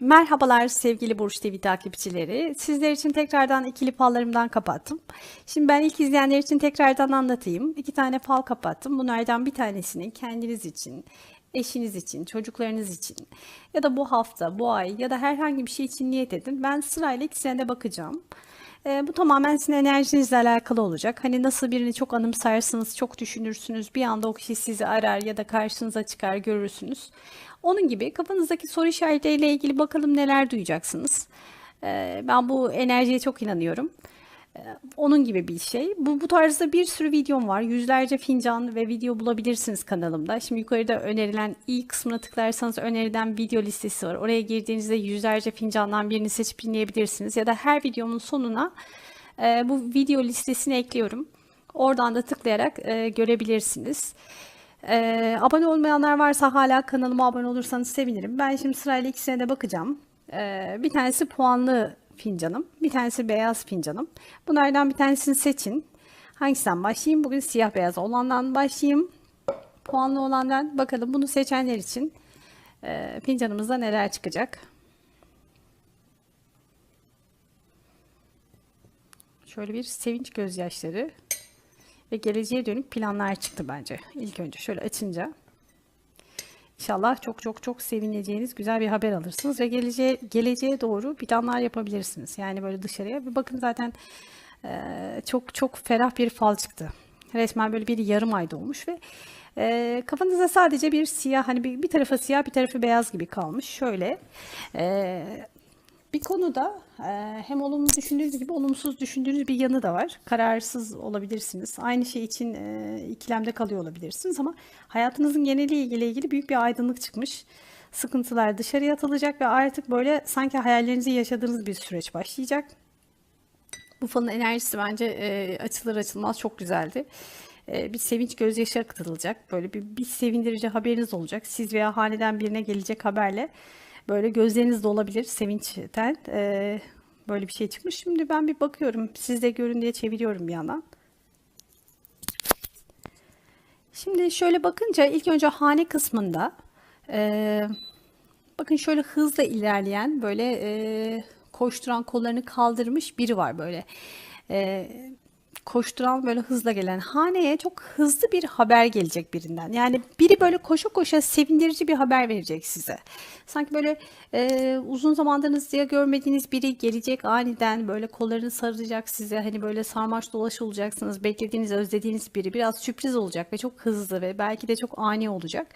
Merhabalar sevgili Burç TV takipçileri. Sizler için tekrardan ikili fallarımdan kapattım. Şimdi ben ilk izleyenler için tekrardan anlatayım. İki tane fal kapattım. Bunlardan bir tanesini kendiniz için, eşiniz için, çocuklarınız için ya da bu hafta, bu ay ya da herhangi bir şey için niyet edin. Ben sırayla ikisine de bakacağım. E, bu tamamen sizin enerjinizle alakalı olacak. Hani nasıl birini çok anımsarsınız, çok düşünürsünüz. Bir anda o kişi sizi arar ya da karşınıza çıkar görürsünüz. Onun gibi kafanızdaki soru işaretleriyle ilgili bakalım neler duyacaksınız. E, ben bu enerjiye çok inanıyorum. E, onun gibi bir şey. Bu, bu tarzda bir sürü videom var. Yüzlerce fincan ve video bulabilirsiniz kanalımda. Şimdi yukarıda önerilen i kısmına tıklarsanız öneriden video listesi var. Oraya girdiğinizde yüzlerce fincandan birini seçip dinleyebilirsiniz. Ya da her videomun sonuna e, bu video listesini ekliyorum. Oradan da tıklayarak e, görebilirsiniz. Ee, abone olmayanlar varsa hala kanalıma abone olursanız sevinirim. Ben şimdi sırayla ikisine de bakacağım. Ee, bir tanesi puanlı fincanım. Bir tanesi beyaz fincanım. Bunlardan bir tanesini seçin. Hangisinden başlayayım? Bugün siyah beyaz olandan başlayayım. Puanlı olandan bakalım bunu seçenler için e, fincanımızda neler çıkacak. Şöyle bir sevinç gözyaşları ve geleceğe dönük planlar çıktı bence. İlk önce şöyle açınca. İnşallah çok çok çok sevineceğiniz güzel bir haber alırsınız ve geleceğe, geleceğe doğru planlar yapabilirsiniz. Yani böyle dışarıya bir bakın zaten e, çok çok ferah bir fal çıktı. Resmen böyle bir yarım ayda olmuş ve e, kafanızda sadece bir siyah hani bir, bir tarafı siyah bir tarafı beyaz gibi kalmış. Şöyle e, bir konuda e, hem olumlu düşündüğünüz gibi olumsuz düşündüğünüz bir yanı da var. Kararsız olabilirsiniz. Aynı şey için e, ikilemde kalıyor olabilirsiniz ama hayatınızın geneliyle ilgili, ilgili büyük bir aydınlık çıkmış. Sıkıntılar dışarıya atılacak ve artık böyle sanki hayallerinizi yaşadığınız bir süreç başlayacak. Bu falın enerjisi bence e, açılır açılmaz çok güzeldi. E, bir sevinç gözyaşı akıtılacak. Böyle bir, bir sevindirici haberiniz olacak. Siz veya haneden birine gelecek haberle Böyle gözleriniz de olabilir sevinçten. Ee, böyle bir şey çıkmış. Şimdi ben bir bakıyorum. Siz de görün diye çeviriyorum bir yandan. Şimdi şöyle bakınca ilk önce hane kısmında e, bakın şöyle hızla ilerleyen böyle e, koşturan kollarını kaldırmış biri var böyle. E, koşturan böyle hızla gelen haneye çok hızlı bir haber gelecek birinden. Yani biri böyle koşa koşa sevindirici bir haber verecek size. Sanki böyle e, uzun zamandır diye görmediğiniz biri gelecek aniden böyle kollarını saracak size. Hani böyle sarmaş dolaş olacaksınız. Beklediğiniz, özlediğiniz biri biraz sürpriz olacak ve çok hızlı ve belki de çok ani olacak.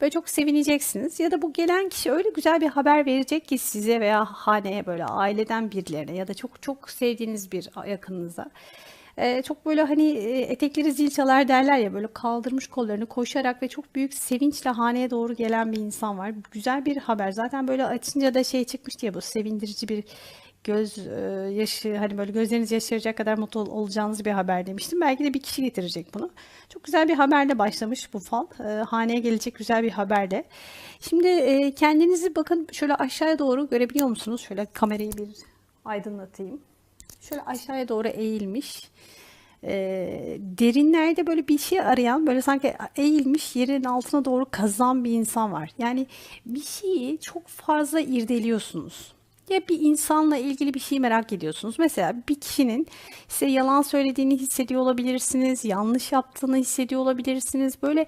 Böyle çok sevineceksiniz. Ya da bu gelen kişi öyle güzel bir haber verecek ki size veya haneye böyle aileden birilerine ya da çok çok sevdiğiniz bir yakınınıza. Ee, çok böyle hani e, etekleri zil çalar derler ya böyle kaldırmış kollarını koşarak ve çok büyük sevinçle haneye doğru gelen bir insan var. Güzel bir haber. Zaten böyle açınca da şey çıkmış diye bu sevindirici bir göz e, yaşı hani böyle gözleriniz yaşaracak kadar mutlu olacağınız bir haber demiştim. Belki de bir kişi getirecek bunu. Çok güzel bir haberle başlamış bu fal. E, haneye gelecek güzel bir haberle. Şimdi e, kendinizi bakın şöyle aşağıya doğru görebiliyor musunuz? Şöyle kamerayı bir aydınlatayım. Şöyle aşağıya doğru eğilmiş. E, derinlerde böyle bir şey arayan, böyle sanki eğilmiş yerin altına doğru kazan bir insan var. Yani bir şeyi çok fazla irdeliyorsunuz ya bir insanla ilgili bir şey merak ediyorsunuz. Mesela bir kişinin size yalan söylediğini hissediyor olabilirsiniz, yanlış yaptığını hissediyor olabilirsiniz. Böyle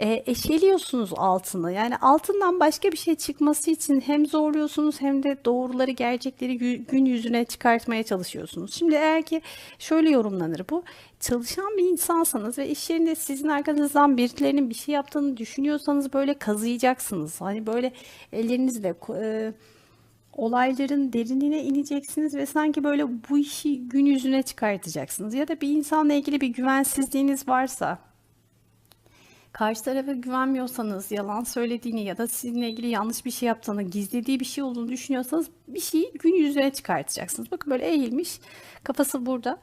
e, eşeliyorsunuz altını. Yani altından başka bir şey çıkması için hem zorluyorsunuz hem de doğruları, gerçekleri gün yüzüne çıkartmaya çalışıyorsunuz. Şimdi eğer ki şöyle yorumlanır bu. Çalışan bir insansanız ve iş yerinde sizin arkanızdan birilerinin bir şey yaptığını düşünüyorsanız böyle kazıyacaksınız. Hani böyle ellerinizle e, olayların derinine ineceksiniz ve sanki böyle bu işi gün yüzüne çıkartacaksınız. Ya da bir insanla ilgili bir güvensizliğiniz varsa, karşı tarafa güvenmiyorsanız, yalan söylediğini ya da sizinle ilgili yanlış bir şey yaptığını, gizlediği bir şey olduğunu düşünüyorsanız bir şeyi gün yüzüne çıkartacaksınız. Bakın böyle eğilmiş, kafası burada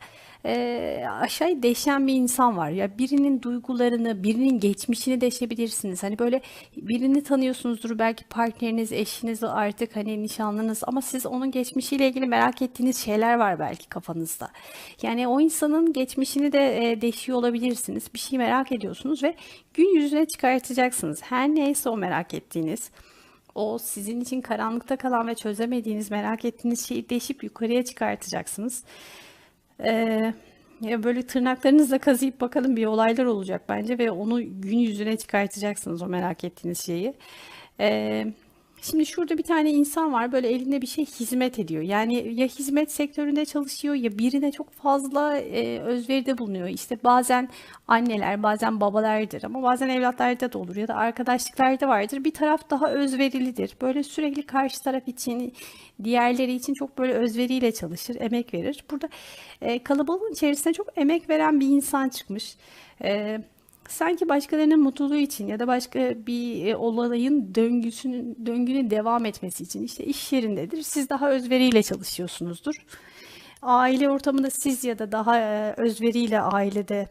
e, aşağıya deşen bir insan var. Ya birinin duygularını, birinin geçmişini deşebilirsiniz. Hani böyle birini tanıyorsunuzdur belki partneriniz, eşiniz artık hani nişanlınız ama siz onun geçmişiyle ilgili merak ettiğiniz şeyler var belki kafanızda. Yani o insanın geçmişini de e, deşiyor olabilirsiniz. Bir şey merak ediyorsunuz ve gün yüzüne çıkartacaksınız. Her neyse o merak ettiğiniz o sizin için karanlıkta kalan ve çözemediğiniz, merak ettiğiniz şeyi deşip yukarıya çıkartacaksınız. Ee, ya böyle tırnaklarınızla kazıyıp bakalım bir olaylar olacak bence ve onu gün yüzüne çıkartacaksınız o merak ettiğiniz şeyi. Ee, Şimdi şurada bir tane insan var böyle elinde bir şey hizmet ediyor. Yani ya hizmet sektöründe çalışıyor ya birine çok fazla e, özveride bulunuyor. İşte bazen anneler bazen babalardır ama bazen evlatlarda da olur ya da arkadaşlıklarda vardır. Bir taraf daha özverilidir. Böyle sürekli karşı taraf için diğerleri için çok böyle özveriyle çalışır, emek verir. Burada e, kalabalığın içerisinde çok emek veren bir insan çıkmış. E, sanki başkalarının mutluluğu için ya da başka bir e, olayın döngüsünün döngünün devam etmesi için işte iş yerindedir. Siz daha özveriyle çalışıyorsunuzdur. Aile ortamında siz ya da daha e, özveriyle ailede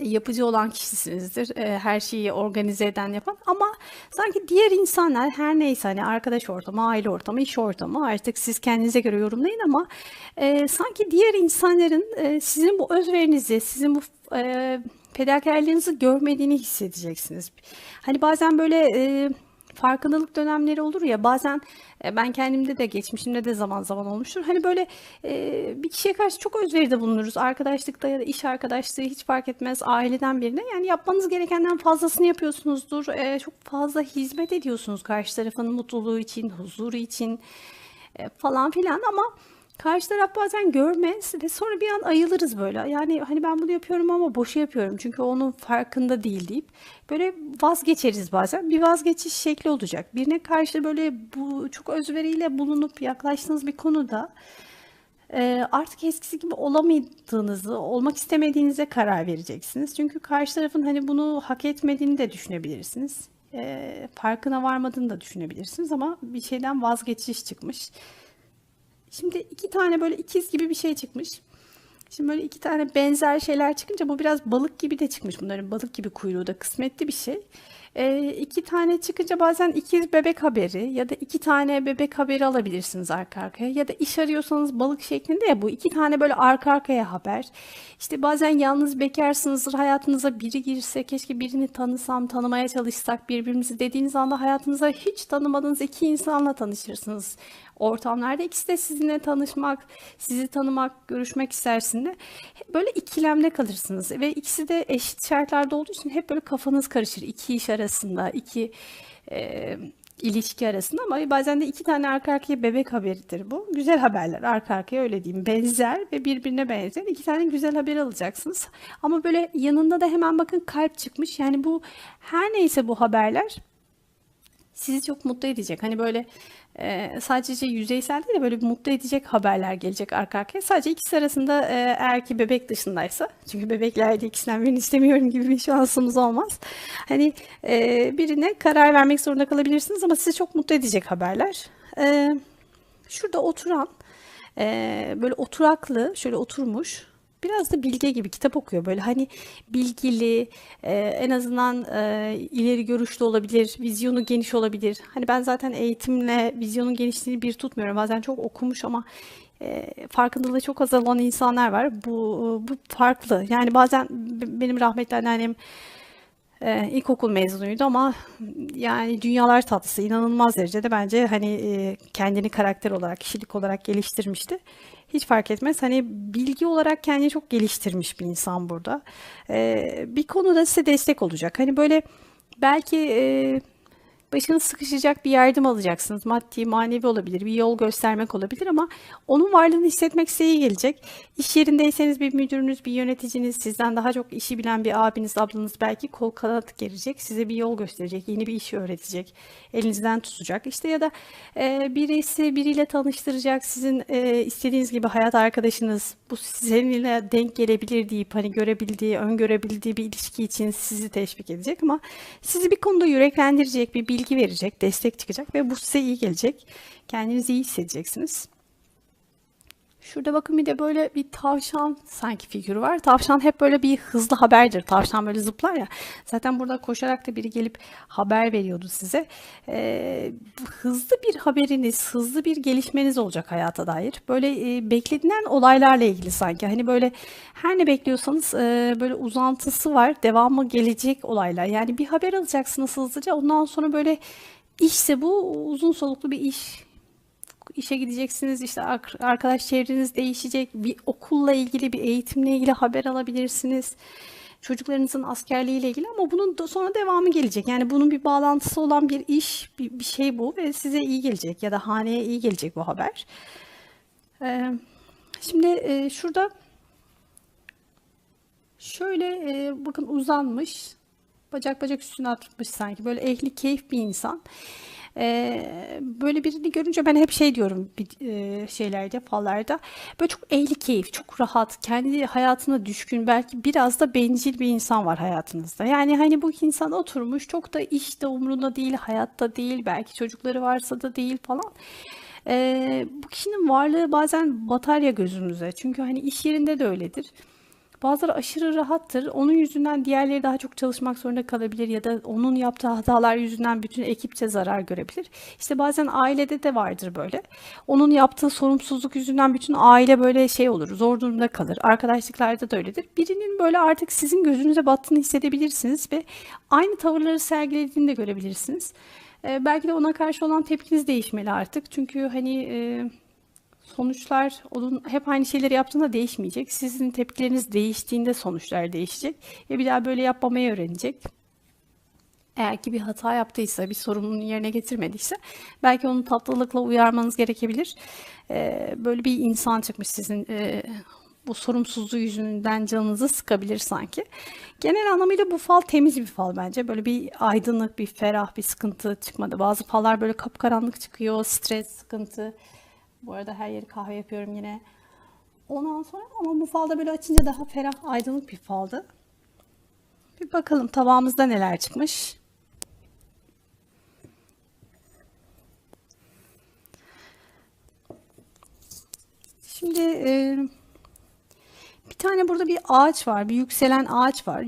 yapıcı olan kişisinizdir. E, her şeyi organize eden yapan ama sanki diğer insanlar her neyse hani arkadaş ortamı, aile ortamı, iş ortamı artık siz kendinize göre yorumlayın ama e, sanki diğer insanların e, sizin bu özverinizi, sizin bu e, fedakarlığınızı görmediğini hissedeceksiniz. Hani bazen böyle e, farkındalık dönemleri olur ya bazen e, ben kendimde de geçmişimde de zaman zaman olmuştur. Hani böyle e, bir kişiye karşı çok özveride bulunuruz. Arkadaşlıkta ya da iş arkadaşlığı hiç fark etmez aileden birine. Yani yapmanız gerekenden fazlasını yapıyorsunuzdur. E, çok fazla hizmet ediyorsunuz karşı tarafın mutluluğu için, huzuru için e, falan filan ama Karşı taraf bazen görmez ve sonra bir an ayılırız böyle. Yani hani ben bunu yapıyorum ama boşu yapıyorum çünkü onun farkında değil deyip böyle vazgeçeriz bazen. Bir vazgeçiş şekli olacak. Birine karşı böyle bu çok özveriyle bulunup yaklaştığınız bir konuda e, artık eskisi gibi olamadığınızı, olmak istemediğinize karar vereceksiniz. Çünkü karşı tarafın hani bunu hak etmediğini de düşünebilirsiniz. E, farkına varmadığını da düşünebilirsiniz ama bir şeyden vazgeçiş çıkmış. Şimdi iki tane böyle ikiz gibi bir şey çıkmış. Şimdi böyle iki tane benzer şeyler çıkınca bu biraz balık gibi de çıkmış. Bunların balık gibi kuyruğu da kısmetli bir şey. E, iki tane çıkınca bazen ikiz bebek haberi ya da iki tane bebek haberi alabilirsiniz arka arkaya. Ya da iş arıyorsanız balık şeklinde ya bu iki tane böyle arka arkaya haber. İşte bazen yalnız bekarsınızdır hayatınıza biri girse keşke birini tanısam tanımaya çalışsak birbirimizi dediğiniz anda hayatınıza hiç tanımadığınız iki insanla tanışırsınız ortamlarda. ikisi de sizinle tanışmak, sizi tanımak, görüşmek istersinde böyle ikilemde kalırsınız. Ve ikisi de eşit şartlarda olduğu için hep böyle kafanız karışır. iki iş arasında, iki e, ilişki arasında ama bazen de iki tane arka arkaya bebek haberidir bu. Güzel haberler arka arkaya öyle diyeyim. Benzer ve birbirine benzer iki tane güzel haber alacaksınız. Ama böyle yanında da hemen bakın kalp çıkmış. Yani bu her neyse bu haberler sizi çok mutlu edecek. Hani böyle e, sadece yüzeysel değil de böyle bir mutlu edecek haberler gelecek arka arkaya. Sadece ikisi arasında e, eğer ki bebek dışındaysa çünkü bebeklerde ikisinden birini istemiyorum gibi bir şansımız olmaz. Hani e, birine karar vermek zorunda kalabilirsiniz ama sizi çok mutlu edecek haberler. E, şurada oturan e, böyle oturaklı şöyle oturmuş biraz da bilge gibi kitap okuyor. Böyle hani bilgili e, en azından e, ileri görüşlü olabilir vizyonu geniş olabilir. Hani ben zaten eğitimle vizyonun genişliğini bir tutmuyorum. Bazen çok okumuş ama e, farkındalığı çok az olan insanlar var. Bu bu farklı. Yani bazen benim rahmetli anneannem e, ilkokul mezunuydu ama yani dünyalar tatlısı inanılmaz derecede bence hani e, kendini karakter olarak kişilik olarak geliştirmişti hiç fark etmez. Hani bilgi olarak kendini çok geliştirmiş bir insan burada. Ee, bir konuda size destek olacak. Hani böyle belki e, başınız sıkışacak bir yardım alacaksınız. Maddi, manevi olabilir, bir yol göstermek olabilir ama onun varlığını hissetmek size iyi gelecek. İş yerindeyseniz bir müdürünüz, bir yöneticiniz, sizden daha çok işi bilen bir abiniz, ablanız belki kol kanat gelecek. Size bir yol gösterecek, yeni bir işi öğretecek, elinizden tutacak. İşte ya da e, birisi biriyle tanıştıracak, sizin e, istediğiniz gibi hayat arkadaşınız, bu seninle denk gelebilir deyip hani görebildiği, öngörebildiği bir ilişki için sizi teşvik edecek ama sizi bir konuda yüreklendirecek bir bilgi verecek, destek çıkacak ve bu size iyi gelecek. Kendinizi iyi hissedeceksiniz. Şurada bakın bir de böyle bir tavşan sanki figürü var. Tavşan hep böyle bir hızlı haberdir. Tavşan böyle zıplar ya. Zaten burada koşarak da biri gelip haber veriyordu size. Ee, hızlı bir haberiniz, hızlı bir gelişmeniz olacak hayata dair. Böyle e, beklediğinden olaylarla ilgili sanki. Hani böyle her ne bekliyorsanız e, böyle uzantısı var. Devamı gelecek olaylar. Yani bir haber alacaksınız hızlıca. Ondan sonra böyle İşse bu uzun soluklu bir iş. İşe gideceksiniz işte arkadaş çevreniz değişecek. Bir okulla ilgili bir eğitimle ilgili haber alabilirsiniz. Çocuklarınızın askerliğiyle ilgili ama bunun da sonra devamı gelecek. Yani bunun bir bağlantısı olan bir iş, bir, bir şey bu ve size iyi gelecek ya da haneye iyi gelecek bu haber. Ee, şimdi e, şurada şöyle e, bakın uzanmış bacak bacak üstüne atmış sanki böyle ehli keyif bir insan. Ee, böyle birini görünce ben hep şey diyorum bir e, şeylerde fallarda. Böyle çok ehli keyif çok rahat kendi hayatına düşkün belki biraz da bencil bir insan var hayatınızda. Yani hani bu insan oturmuş çok da işte umrunda değil hayatta değil belki çocukları varsa da değil falan. Ee, bu kişinin varlığı bazen batarya gözümüze. Çünkü hani iş yerinde de öyledir Bazıları aşırı rahattır. Onun yüzünden diğerleri daha çok çalışmak zorunda kalabilir ya da onun yaptığı hatalar yüzünden bütün ekipçe zarar görebilir. İşte bazen ailede de vardır böyle. Onun yaptığı sorumsuzluk yüzünden bütün aile böyle şey olur, zor durumda kalır. Arkadaşlıklarda da öyledir. Birinin böyle artık sizin gözünüze battığını hissedebilirsiniz ve aynı tavırları sergilediğini de görebilirsiniz. Ee, belki de ona karşı olan tepkiniz değişmeli artık. Çünkü hani e, sonuçlar onun hep aynı şeyleri yaptığında değişmeyecek. Sizin tepkileriniz değiştiğinde sonuçlar değişecek ve bir daha böyle yapmamayı öğrenecek. Eğer ki bir hata yaptıysa, bir sorumluluğunu yerine getirmediyse belki onu tatlılıkla uyarmanız gerekebilir. Ee, böyle bir insan çıkmış sizin e, bu sorumsuzluğu yüzünden canınızı sıkabilir sanki. Genel anlamıyla bu fal temiz bir fal bence. Böyle bir aydınlık, bir ferah, bir sıkıntı çıkmadı. Bazı fallar böyle kapkaranlık çıkıyor, stres, sıkıntı. Bu arada her yeri kahve yapıyorum yine. Ondan sonra ama bu falda böyle açınca daha ferah, aydınlık bir faldı. Bir bakalım tabağımızda neler çıkmış. Şimdi e, bir tane burada bir ağaç var, bir yükselen ağaç var.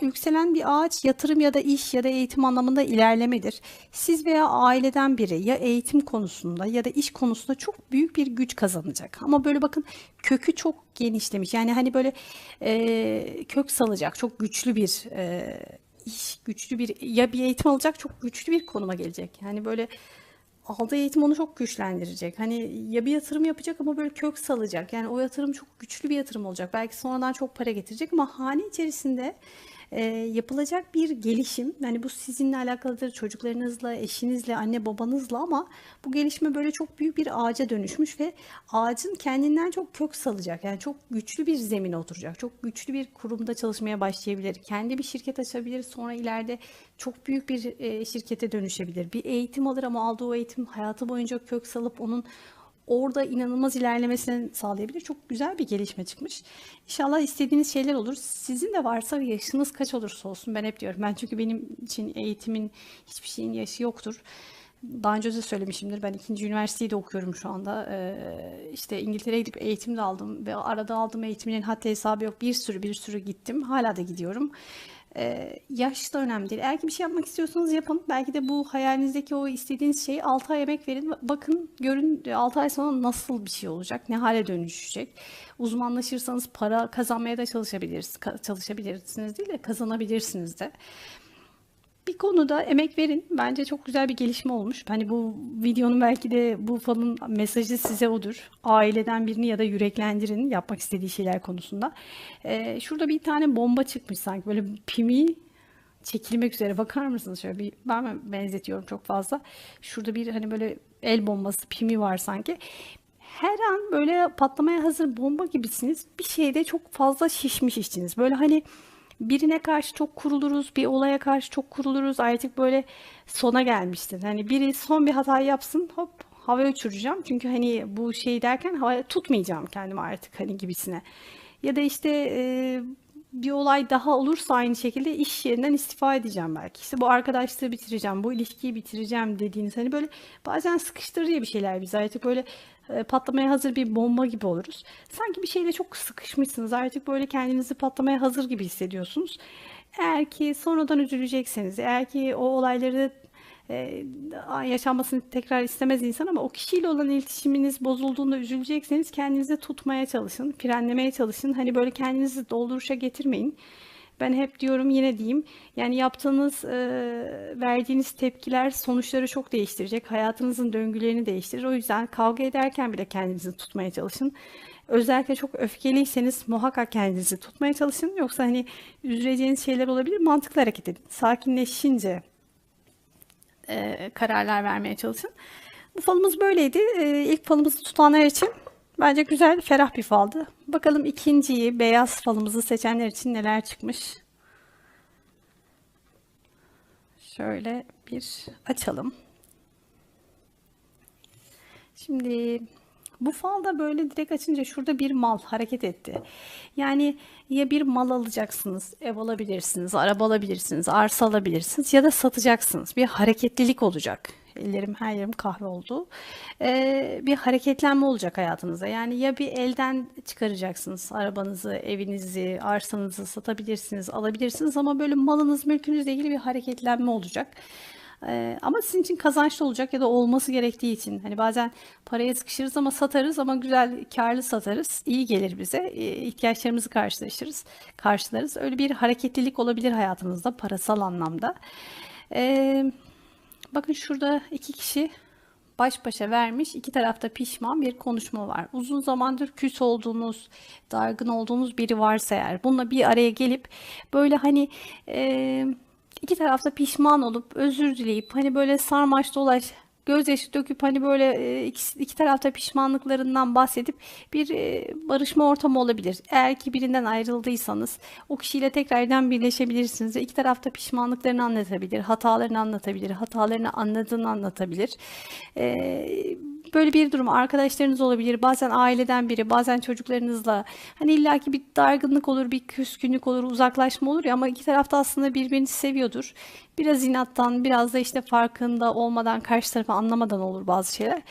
Yükselen bir ağaç yatırım ya da iş ya da eğitim anlamında ilerlemedir. Siz veya aileden biri ya eğitim konusunda ya da iş konusunda çok büyük bir güç kazanacak. Ama böyle bakın kökü çok genişlemiş. Yani hani böyle e, kök salacak, çok güçlü bir e, iş, güçlü bir ya bir eğitim alacak, çok güçlü bir konuma gelecek. Yani böyle aldığı eğitim onu çok güçlendirecek. Hani ya bir yatırım yapacak ama böyle kök salacak. Yani o yatırım çok güçlü bir yatırım olacak. Belki sonradan çok para getirecek ama hane içerisinde e, yapılacak bir gelişim. Yani bu sizinle alakalıdır, çocuklarınızla, eşinizle, anne babanızla ama bu gelişme böyle çok büyük bir ağaca dönüşmüş ve ağacın kendinden çok kök salacak. Yani çok güçlü bir zemine oturacak. Çok güçlü bir kurumda çalışmaya başlayabilir. Kendi bir şirket açabilir. Sonra ileride çok büyük bir e, şirkete dönüşebilir. Bir eğitim alır ama aldığı o eğitim hayatı boyunca kök salıp onun orada inanılmaz ilerlemesini sağlayabilir. Çok güzel bir gelişme çıkmış. İnşallah istediğiniz şeyler olur. Sizin de varsa yaşınız kaç olursa olsun ben hep diyorum. Ben çünkü benim için eğitimin hiçbir şeyin yaşı yoktur. Daha önce de söylemişimdir. Ben ikinci üniversiteyi de okuyorum şu anda. Ee, işte İngiltere'ye gidip eğitim de aldım ve arada aldığım eğitimin hatta hesabı yok. Bir sürü bir sürü gittim. Hala da gidiyorum. Ee, yaş da önemli değil. Eğer ki bir şey yapmak istiyorsanız yapın. Belki de bu hayalinizdeki o istediğiniz şeyi 6 ay emek verin. Bakın görün 6 ay sonra nasıl bir şey olacak, ne hale dönüşecek. Uzmanlaşırsanız para kazanmaya da çalışabilirsiniz. Çalışabilirsiniz değil de kazanabilirsiniz de bir konuda emek verin. Bence çok güzel bir gelişme olmuş. Hani bu videonun belki de bu falın mesajı size odur. Aileden birini ya da yüreklendirin yapmak istediği şeyler konusunda. Ee, şurada bir tane bomba çıkmış sanki böyle pimi çekilmek üzere bakar mısınız şöyle bir ben benzetiyorum çok fazla. Şurada bir hani böyle el bombası pimi var sanki. Her an böyle patlamaya hazır bomba gibisiniz. Bir şeyde çok fazla şişmiş içiniz. Böyle hani birine karşı çok kuruluruz, bir olaya karşı çok kuruluruz. Artık böyle sona gelmiştin. Hani biri son bir hata yapsın hop havaya uçuracağım. Çünkü hani bu şey derken havaya tutmayacağım kendimi artık hani gibisine. Ya da işte e, bir olay daha olursa aynı şekilde iş yerinden istifa edeceğim belki. İşte bu arkadaşlığı bitireceğim, bu ilişkiyi bitireceğim dediğiniz hani böyle bazen sıkıştırıyor bir şeyler bizi. Artık böyle e, patlamaya hazır bir bomba gibi oluruz. Sanki bir şeyle çok sıkışmışsınız. Artık böyle kendinizi patlamaya hazır gibi hissediyorsunuz. Eğer ki sonradan üzülecekseniz, eğer ki o olayları e, yaşanmasını tekrar istemez insan ama o kişiyle olan iletişiminiz bozulduğunda üzülecekseniz kendinizi tutmaya çalışın, frenlemeye çalışın. Hani böyle kendinizi dolduruşa getirmeyin. Ben hep diyorum yine diyeyim. Yani yaptığınız, e, verdiğiniz tepkiler sonuçları çok değiştirecek. Hayatınızın döngülerini değiştirir. O yüzden kavga ederken bile kendinizi tutmaya çalışın. Özellikle çok öfkeliyseniz muhakkak kendinizi tutmaya çalışın. Yoksa hani üzüleceğiniz şeyler olabilir. Mantıklı hareket edin. Sakinleşince e, kararlar vermeye çalışın. Bu falımız böyleydi. E, ilk falımızı tutanlar için bence güzel, ferah bir faldı. Bakalım ikinciyi, beyaz falımızı seçenler için neler çıkmış. Şöyle bir açalım. Şimdi bu falda böyle direkt açınca şurada bir mal hareket etti. Yani ya bir mal alacaksınız, ev alabilirsiniz, araba alabilirsiniz, arsa alabilirsiniz ya da satacaksınız. Bir hareketlilik olacak. Ellerim her yerim kahve oldu. Ee, bir hareketlenme olacak hayatınızda. Yani ya bir elden çıkaracaksınız arabanızı, evinizi, arsanızı satabilirsiniz, alabilirsiniz ama böyle malınız, mülkünüzle ilgili bir hareketlenme olacak. Ee, ama sizin için kazançlı olacak ya da olması gerektiği için. Hani bazen paraya sıkışırız ama satarız ama güzel karlı satarız. İyi gelir bize. Ee, ihtiyaçlarımızı karşılaşırız, karşılarız. Öyle bir hareketlilik olabilir hayatınızda parasal anlamda. Ee, bakın şurada iki kişi baş başa vermiş. iki tarafta pişman bir konuşma var. Uzun zamandır küs olduğunuz, dargın olduğunuz biri varsa eğer bununla bir araya gelip böyle hani e, iki tarafta pişman olup özür dileyip hani böyle sarmaş dolaş gözyaşı döküp hani böyle e, iki, iki tarafta pişmanlıklarından bahsedip bir e, barışma ortamı olabilir. Eğer ki birinden ayrıldıysanız o kişiyle tekrardan birleşebilirsiniz iki tarafta pişmanlıklarını anlatabilir, hatalarını anlatabilir, hatalarını anladığını anlatabilir. Ee, böyle bir durum arkadaşlarınız olabilir, bazen aileden biri, bazen çocuklarınızla. Hani illaki bir dargınlık olur, bir küskünlük olur, uzaklaşma olur ya ama iki tarafta aslında birbirini seviyordur. Biraz inattan, biraz da işte farkında olmadan, karşı tarafı anlamadan olur bazı şeyler.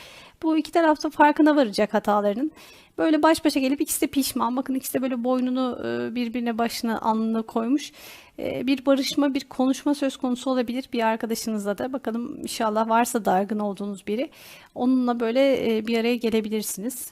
Bu iki tarafta farkına varacak hatalarının. Böyle baş başa gelip ikisi de pişman. Bakın ikisi de böyle boynunu e, birbirine başına alnına koymuş. E, bir barışma, bir konuşma söz konusu olabilir bir arkadaşınızla da. Bakalım inşallah varsa dargın olduğunuz biri. Onunla böyle e, bir araya gelebilirsiniz.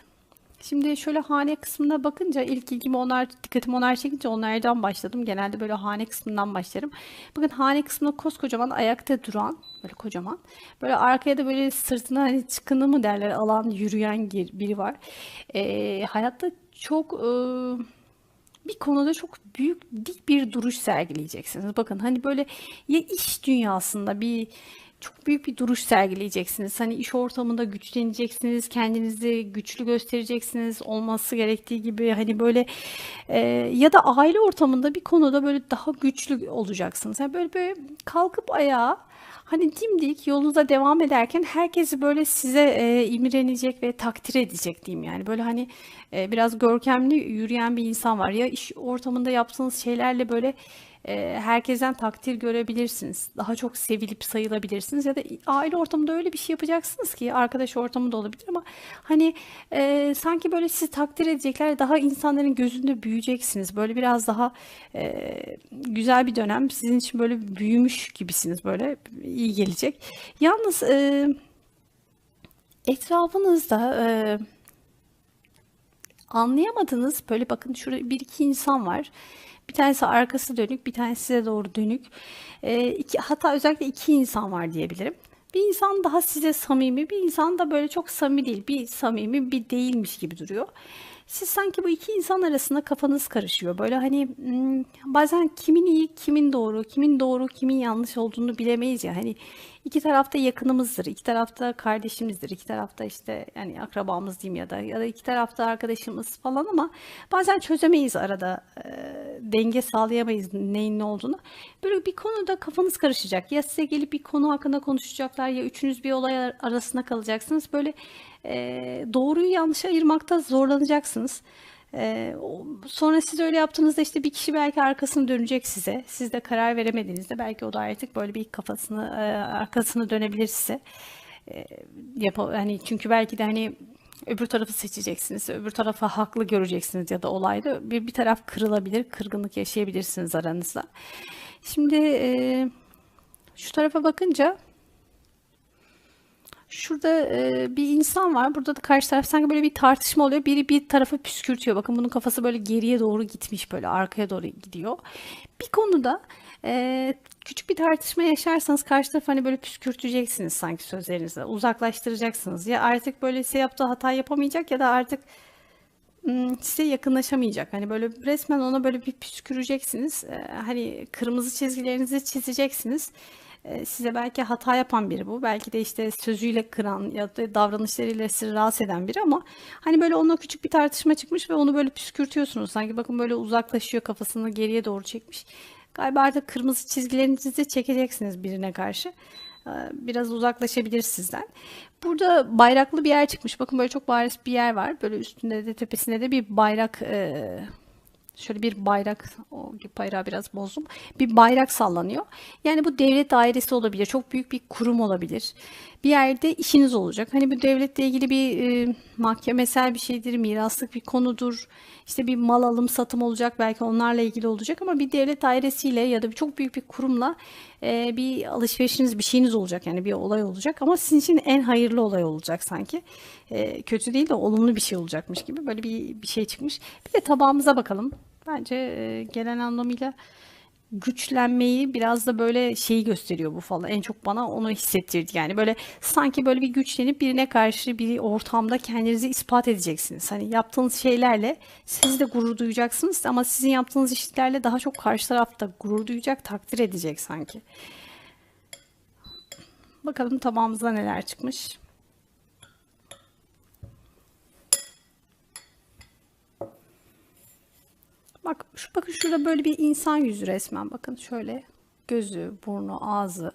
Şimdi şöyle hane kısmına bakınca ilk ilgimi onlar, dikkatimi onlar çekince onlardan başladım. Genelde böyle hane kısmından başlarım. Bakın hane kısmında koskocaman ayakta duran böyle kocaman. Böyle arkaya da böyle sırtına hani çıkını mı derler alan yürüyen biri var. Ee, hayatta çok e, bir konuda çok büyük dik bir duruş sergileyeceksiniz. Bakın hani böyle ya iş dünyasında bir çok büyük bir duruş sergileyeceksiniz. Hani iş ortamında güçleneceksiniz, kendinizi güçlü göstereceksiniz olması gerektiği gibi hani böyle e, ya da aile ortamında bir konuda böyle daha güçlü olacaksınız. Yani böyle böyle kalkıp ayağa hani dimdik yolunuza devam ederken herkesi böyle size e, imrenecek ve takdir edecek diyeyim yani. Böyle hani e, biraz görkemli yürüyen bir insan var. Ya iş ortamında yaptığınız şeylerle böyle e, herkesten takdir görebilirsiniz. Daha çok sevilip sayılabilirsiniz ya da aile ortamında öyle bir şey yapacaksınız ki arkadaş ortamında olabilir ama hani e, sanki böyle sizi takdir edecekler daha insanların gözünde büyüyeceksiniz. Böyle biraz daha e, güzel bir dönem sizin için böyle büyümüş gibisiniz böyle iyi gelecek. Yalnız e, etrafınızda e, anlayamadığınız böyle bakın şurada bir iki insan var. Bir tanesi arkası dönük, bir tanesi size doğru dönük. E, iki, hatta özellikle iki insan var diyebilirim. Bir insan daha size samimi, bir insan da böyle çok samimi değil. Bir samimi, bir değilmiş gibi duruyor. Siz sanki bu iki insan arasında kafanız karışıyor. Böyle hani hmm, bazen kimin iyi, kimin doğru, kimin doğru, kimin yanlış olduğunu bilemeyiz ya. Hani iki tarafta yakınımızdır, iki tarafta kardeşimizdir, iki tarafta işte yani akrabamız diyeyim ya da ya da iki tarafta arkadaşımız falan ama bazen çözemeyiz arada e, denge sağlayamayız neyin ne olduğunu. Böyle bir konuda kafanız karışacak. Ya size gelip bir konu hakkında konuşacaklar ya üçünüz bir olay arasında kalacaksınız. Böyle e, doğruyu yanlış ayırmakta zorlanacaksınız. Ee, sonra siz öyle yaptığınızda işte bir kişi belki arkasını dönecek size. Siz de karar veremediğinizde belki o da artık böyle bir kafasını e, arkasını dönebilir size. E, yap hani çünkü belki de hani öbür tarafı seçeceksiniz. Öbür tarafa haklı göreceksiniz ya da olayda bir, bir taraf kırılabilir, kırgınlık yaşayabilirsiniz aranızda. Şimdi e, şu tarafa bakınca Şurada e, bir insan var. Burada da karşı taraf sanki böyle bir tartışma oluyor. Biri bir tarafa püskürtüyor. Bakın bunun kafası böyle geriye doğru gitmiş böyle arkaya doğru gidiyor. Bir konuda e, küçük bir tartışma yaşarsanız karşı tarafı hani böyle püskürteceksiniz sanki sözlerinizle. Uzaklaştıracaksınız. Ya artık böyle size yaptığı hata yapamayacak ya da artık size yakınlaşamayacak. Hani böyle resmen ona böyle bir püsküreceksiniz. E, hani kırmızı çizgilerinizi çizeceksiniz. E, size belki hata yapan biri bu. Belki de işte sözüyle kıran ya da davranışlarıyla sizi rahatsız eden biri ama hani böyle onunla küçük bir tartışma çıkmış ve onu böyle püskürtüyorsunuz. Sanki bakın böyle uzaklaşıyor kafasını geriye doğru çekmiş. Galiba artık kırmızı çizgilerinizi çekeceksiniz birine karşı. E, Biraz uzaklaşabilir sizden. Burada bayraklı bir yer çıkmış. Bakın böyle çok bariz bir yer var. Böyle üstünde de tepesinde de bir bayrak e, Şöyle bir bayrak, o bayrağı biraz bozdum. Bir bayrak sallanıyor. Yani bu devlet dairesi olabilir, çok büyük bir kurum olabilir. Bir yerde işiniz olacak. Hani bu devletle ilgili bir e, mahkemesel bir şeydir, miraslık bir konudur. İşte bir mal alım satım olacak, belki onlarla ilgili olacak ama bir devlet dairesiyle ya da bir çok büyük bir kurumla e, bir alışverişiniz, bir şeyiniz olacak. Yani bir olay olacak ama sizin için en hayırlı olay olacak sanki. E, kötü değil de olumlu bir şey olacakmış gibi böyle bir, bir şey çıkmış. Bir de tabağımıza bakalım. Bence e, genel anlamıyla güçlenmeyi biraz da böyle şeyi gösteriyor bu falan. En çok bana onu hissettirdi. Yani böyle sanki böyle bir güçlenip birine karşı bir ortamda kendinizi ispat edeceksiniz. Hani yaptığınız şeylerle siz de gurur duyacaksınız ama sizin yaptığınız işlerle daha çok karşı tarafta gurur duyacak, takdir edecek sanki. Bakalım tabağımızda neler çıkmış. Bak şu bakın şurada böyle bir insan yüzü resmen. Bakın şöyle gözü, burnu, ağzı.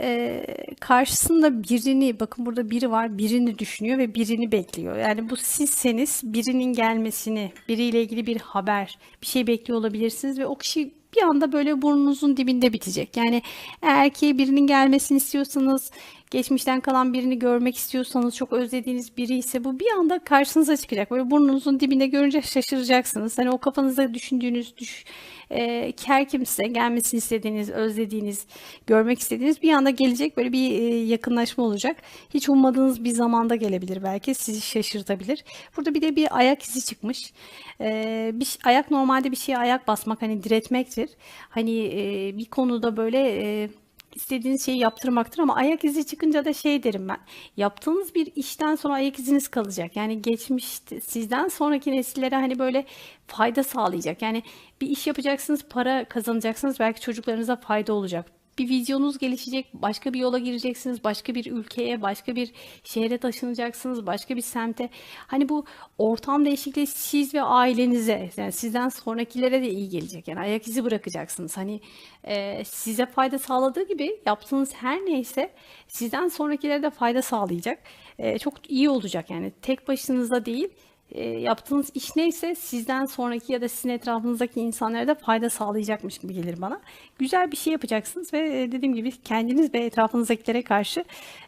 Ee, karşısında birini, bakın burada biri var, birini düşünüyor ve birini bekliyor. Yani bu sizseniz birinin gelmesini, biriyle ilgili bir haber, bir şey bekliyor olabilirsiniz ve o kişi bir anda böyle burnunuzun dibinde bitecek. Yani eğer ki birinin gelmesini istiyorsanız, geçmişten kalan birini görmek istiyorsanız, çok özlediğiniz biri ise bu bir anda karşınıza çıkacak. Böyle burnunuzun dibinde görünce şaşıracaksınız. Hani o kafanızda düşündüğünüz, düş, e, her kimse gelmesini istediğiniz, özlediğiniz, görmek istediğiniz bir anda gelecek. Böyle bir e, yakınlaşma olacak. Hiç ummadığınız bir zamanda gelebilir belki. Sizi şaşırtabilir. Burada bir de bir ayak izi çıkmış. E, bir, ayak normalde bir şeye ayak basmak hani diretmektir. Hani e, bir konuda böyle e, istediğiniz şeyi yaptırmaktır ama ayak izi çıkınca da şey derim ben. Yaptığınız bir işten sonra ayak iziniz kalacak. Yani geçmiş sizden sonraki nesillere hani böyle fayda sağlayacak. Yani bir iş yapacaksınız, para kazanacaksınız, belki çocuklarınıza fayda olacak bir vizyonunuz gelişecek, başka bir yola gireceksiniz, başka bir ülkeye, başka bir şehre taşınacaksınız, başka bir semte. Hani bu ortam değişikliği siz ve ailenize, yani sizden sonrakilere de iyi gelecek. Yani ayak izi bırakacaksınız. Hani e, size fayda sağladığı gibi yaptığınız her neyse sizden sonrakilere de fayda sağlayacak. E, çok iyi olacak yani tek başınıza değil e, yaptığınız iş neyse sizden sonraki ya da sizin etrafınızdaki insanlara da fayda sağlayacakmış gibi gelir bana. Güzel bir şey yapacaksınız ve e, dediğim gibi kendiniz ve etrafınızdakilere karşı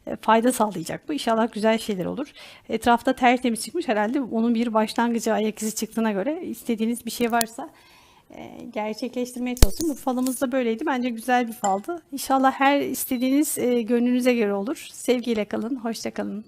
e, fayda sağlayacak bu. İnşallah güzel şeyler olur. Etrafta tertemiz çıkmış herhalde onun bir başlangıcı ayak izi çıktığına göre istediğiniz bir şey varsa e, gerçekleştirmeye çalıştım. Bu falımız da böyleydi. Bence güzel bir faldı. İnşallah her istediğiniz e, gönlünüze göre olur. Sevgiyle kalın, hoşça kalın.